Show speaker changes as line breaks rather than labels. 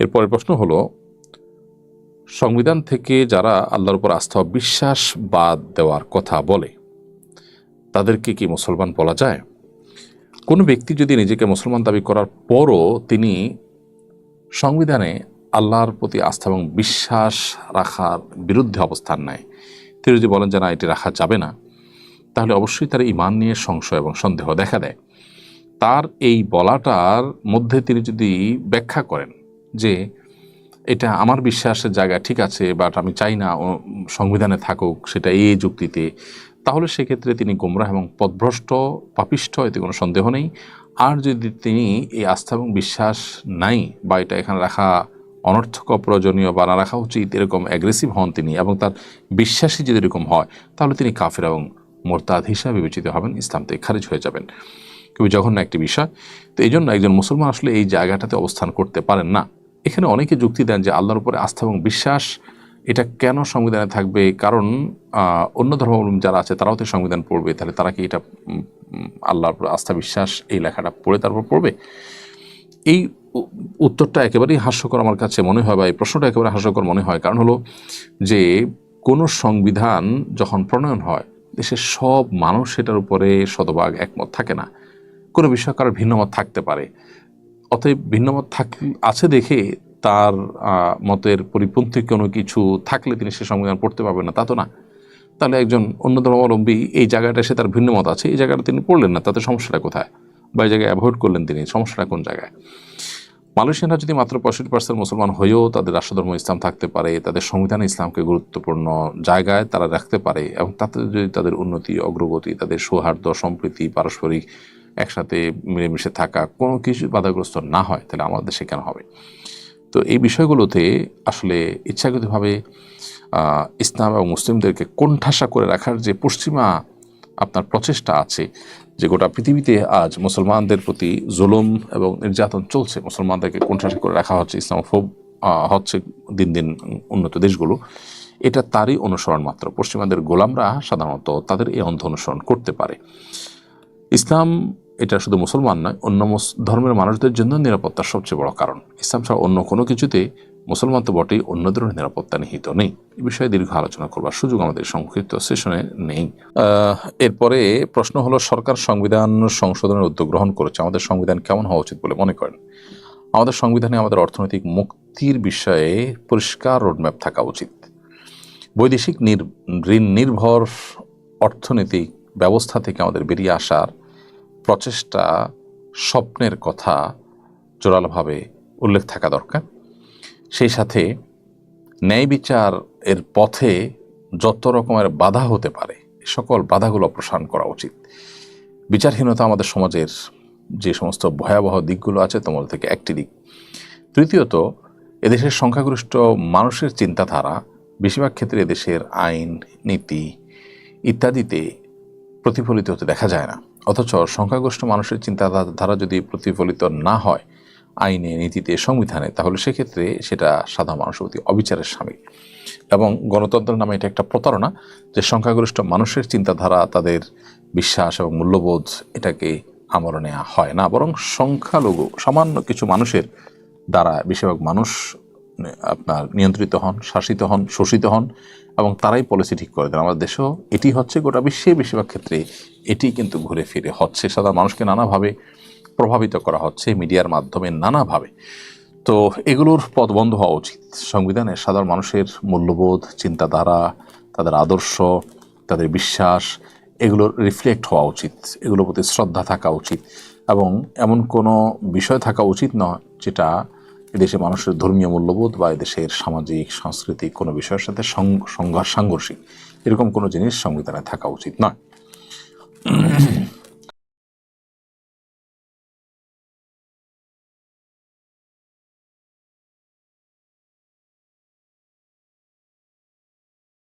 এরপরে প্রশ্ন হলো, সংবিধান থেকে যারা আল্লাহর উপর আস্থা বিশ্বাস বাদ দেওয়ার কথা বলে, তাদেরকে কি মুসলমান বলা যায়? কোনো ব্যক্তি যদি নিজেকে মুসলমান দাবি করার পরও তিনি সংবিধানে আল্লাহর প্রতি আস্থা এবং বিশ্বাস রাখার বিরুদ্ধে অবস্থান নেয়। তিনি যদি বলেন যে না, এটি রাখা যাবে না, তাহলে অবশ্যই তার ইমান নিয়ে সংশয় এবং সন্দেহ দেখা দেয়। তার এই বলাটার মধ্যে তিনি যদি ব্যাখ্যা করেন যে এটা আমার বিশ্বাসের জায়গা, ঠিক আছে বাট আমি চাই না সংবিধানে থাকুক সেটা এই যুক্তিতে। তাহলে সেক্ষেত্রে তিনি গোমরাহ এবং পদভ্রষ্ট, পাপিষ্ঠ, এতে কোনো সন্দেহ নেই। আর যদি তিনি এই আস্থা এবং বিশ্বাস নাই বা এটা এখানে রাখা অনর্থক, অপ্রয়োজনীয় বা না রাখা উচিত, এরকম অ্যাগ্রেসিভ হন তিনি এবং তার বিশ্বাসী যদি এরকম হয়, তাহলে তিনি কাফের এবং মোরতাদ হিসাবে বিবেচিত হবেন, ইসলাম থেকে খারিজ হয়ে যাবেন। খুবই জঘন্য একটি বিষয়। তো এই জন্য একজন মুসলমান আসলে এই জায়গাটাতে অবস্থান করতে পারেন না। এখানে অনেকে যুক্তি দেন যে আল্লাহর উপরে আস্থা এবং বিশ্বাস, এটা কেন সংবিধানে থাকবে? কারণ অন্য ধর্মাবলম্বী যারা আছে, তারাও তো সংবিধান পড়বে। তাহলে তারা কি এটা আল্লাহর আস্থা, বিশ্বাস, এই লেখাটা পড়ে তারপর পড়বে? এই উত্তরটা একেবারেই হাস্যকর আমার কাছে মনে হয় বা এই প্রশ্নটা একেবারে হাস্যকর মনে হয়। কারণ হলো যে, কোনো সংবিধান যখন প্রণয়ন হয়, দেশের সব মানুষ সেটার উপরে শতভাগ একমত থাকে না। কোনো বিষয় কারোর ভিন্নমত থাকতে পারে। অতএব ভিন্নমত থাক, আছে দেখে তার মতের পরিপন্থী কোনো কিছু থাকলে তিনি সে সংবিধান পড়তে পারবেন না, তা তো না। তাহলে একজন অন্য ধর্মাবলম্বী এই জায়গাটা সে তার ভিন্ন মত আছে, এই জায়গাটা তিনি পড়লেন না, তাতে সমস্যাটা কোথায়? বা এই জায়গায় অ্যাভয়েড করলেন তিনি, সমস্যাটা কোন জায়গায়? মালয়েশিয়ানরা যদি মাত্র পঁয়ষট্টি পার্সেন্ট মুসলমান হয়েও তাদের রাষ্ট্রধর্ম ইসলাম থাকতে পারে, তাদের সংবিধানে ইসলামকে গুরুত্বপূর্ণ জায়গায় তারা রাখতে পারে, এবং তাতে যদি তাদের উন্নতি, অগ্রগতি, তাদের সৌহার্দ্য, সম্প্রীতি, পারস্পরিক একসাথে মিলেমিশে থাকা কোনো কিছু বাধাগ্রস্ত না হয় তাহলে আমাদের কেন হবে? তো এই বিষয়গুলোতে আসলে ইচ্ছাকৃতভাবে ইসলাম এবং মুসলিমদেরকে কোণঠাসা করে রাখার যে পশ্চিমা আপনার প্রচেষ্টা আছে যে গোটা পৃথিবীতে আজ মুসলমানদের প্রতি জুলুম এবং নির্যাতন চলছে মুসলমানদেরকে কোণঠাসা করে রাখা হচ্ছে ইসলামোফোব আহ, হচ্ছে দিন দিন উন্নত দেশগুলো এটা তারই অনুসরণ মাত্র। পশ্চিমাদের গোলামরা সাধারণত তাদের এই অন্ধ অনুসরণ করতে পারে। ইসলাম এটা শুধু মুসলমান নয়, অন্য ধর্মের মানুষদের জন্য নিরাপত্তার সবচেয়ে বড় কারণ। ইসলাম ছাড়া অন্য কোনো কিছুতে মুসলমান তো বটেই অন্যদেরও নিরাপত্তা নিহিত নেই। এ বিষয়ে দীর্ঘ আলোচনা করবার সুযোগ আমাদের সংক্ষিপ্ত সেশনে নেই। এরপরে প্রশ্ন হলো, সরকার সংবিধান সংশোধনের উদ্যোগ গ্রহণ করেছে। আমাদের সংবিধান কেমন হওয়া উচিত বলে মনে করেন? আমাদের সংবিধানে আমাদের অর্থনৈতিক মুক্তির বিষয়ে পরিষ্কার রোডম্যাপ থাকা উচিত। বৈদেশিক ঋণ নির্ভর অর্থনৈতিক ব্যবস্থা থেকে আমাদের বেরিয়ে আসার প্রচেষ্টা, স্বপ্নের কথা জোরালোভাবে উল্লেখ থাকা দরকার। সেই সাথে ন্যায় বিচার এর পথে যত রকমের বাধা হতে পারে সকল বাধাগুলো অপসারণ করা উচিত। বিচারহীনতা আমাদের সমাজের যে সমস্ত ভয়াবহ দিকগুলো আছে তোমার থেকে একটি দিক। তৃতীয়ত, এদেশের সংখ্যাগরিষ্ঠ মানুষের চিন্তাধারা, বেশিরভাগ ক্ষেত্রে এদেশের আইন, নীতি ইত্যাদিতে প্রতিফলিত হতে দেখা যায় না। অথচ সংখ্যাগরিষ্ঠ মানুষের চিন্তাধারা যদি প্রতিফলিত না হয় আইনে, নীতিতে, সংবিধানে, তাহলে সেক্ষেত্রে সেটা সাধারণ মানুষের প্রতি অবিচারের সামিল। এবং গণতন্ত্র নামে এটা একটা প্রতারণা যে সংখ্যাগরিষ্ঠ মানুষের চিন্তাধারা, তাদের বিশ্বাস এবং মূল্যবোধ এটাকে আমলে নেওয়া হয় না। বরং সংখ্যালঘু, সামান্য কিছু মানুষের দ্বারা বেশিরভাগ মানুষ আপনার নিয়ন্ত্রিত হন, শাসিত হন, শোষিত হন, এবং তারাই পলিসি ঠিক করে দেন। আমাদের দেশেও এটি হচ্ছে গোটা বিশ্বে বেশিরভাগ ক্ষেত্রে এটি কিন্তু ঘুরে ফিরে হচ্ছে। সাধারণ মানুষকে নানাভাবে প্রভাবিত করা হচ্ছে মিডিয়ার মাধ্যমে নানাভাবে। তো এগুলোর পথ বন্ধ হওয়া উচিত। সংবিধানে সাধারণ মানুষের মূল্যবোধ, চিন্তাধারা, তাদের আদর্শ, তাদের বিশ্বাস এগুলোর রিফ্লেক্ট হওয়া উচিত। এগুলোর প্রতি শ্রদ্ধা থাকা উচিত। এবং এমন কোনো বিষয় থাকা উচিত নয় যেটা এদেশের মানুষের ধর্মীয় মূল্যবোধ বা এদেশের সামাজিক, সাংস্কৃতিক কোনো বিষয়ের সাথে সংঘর্ষ সাংঘর্ষিক, এরকম কোনো জিনিস সংবিধানে থাকা উচিত নয়।